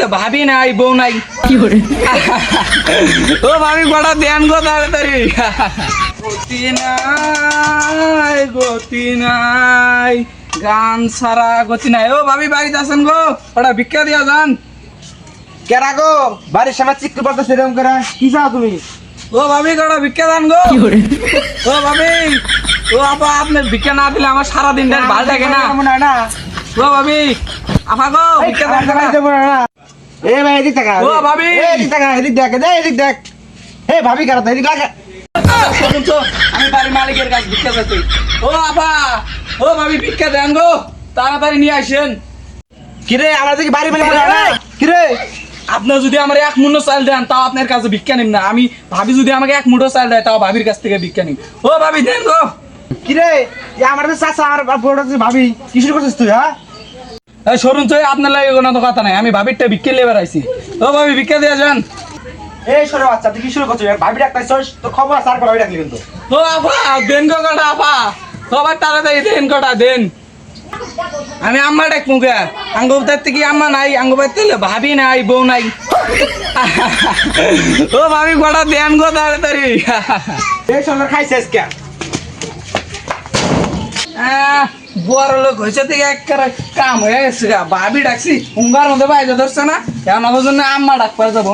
তাহলে ভাবি নাই বউ নাই। ও ভাবি কটা দেন গো তাড়াতাড়ি। গতি নাই গতি নাই গান সারা গতি নাই। ও ভাবি বাড়িতে আছেন গো? ওটা ভিক্ষা দিয়া যান। কেরা গো? বাড়ির সামনে চিকটু পড়তে সেরকম করে। কি চাও তুমি? ও ভাবি কটা ভিক্ষা দান গো। ও ভাবি ও আপা আপনি ভিক্ষা না দিলে আমার সারা দিন ভালো থাকে না না। ও ভাবি আপা গো ভিক্ষা দান এ ভাই এদিক দেখা ও, ভাবি। এদিক দেখা এদিক দেখ দে এদিক দেখ। হে ভাবি কারা এদিক লাগা। আমি বাড়ির মালিকের কাছে ভিক্ষা চাচ্ছি ও আপা ও ভাবি ভিক্ষা দেন গো। তাড়াতাড়ি নিয়ে আসেন। কিরে আমরা দেখি বাড়ি কিরে? আপনার যদি আমার এক মুঠো চাল দেন তাও আপনার কাছে ভিক্ষা নিম না। আমি ভাবি যদি আমাকে এক মুঠো চাল দেয় তাও ভাবির কাছ থেকে ভিক্ষা নিম। ও ভাবি দেন গো। কিরে? আমার চাচা আমার বড় ভাবি কি শুরু করছিস তুই হ্যাঁ? সরুন তো আপনার লাগে কোনো তো কথা নাই। আমি ভাবিরটা ভিক্ষা লেবার আইছি। ও ভাবি ভিক্ষা দিয়ে যান। এই সরে বাচ্চা তুই কি শুরু করছিস? ভাবি ডাক্তার তো খবর আছে আর ভাবি ডাকলি কিন্তু। ও আপা দেন গো কটা আপা। সবার তাড়াতাড়ি দেন কটা দেন। আমি আম্মা ডাক মুখে আঙ্গুবাইতে কি আম্মা নাই আঙ্গুবাইতে ভাবি নাই বউ নাই। ও ভাবি কটা দেন গো তাড়াতাড়ি। এই সরকার খাইছিস কে আহ, বড় লোক হয়েছে থেকে একবারে কাম হয়ে গেছে। ভাবি ডাকছি উঙ্গার মধ্যে বাইরে ধরছে না এখন জন্য আম্মা ডাক পারে যাব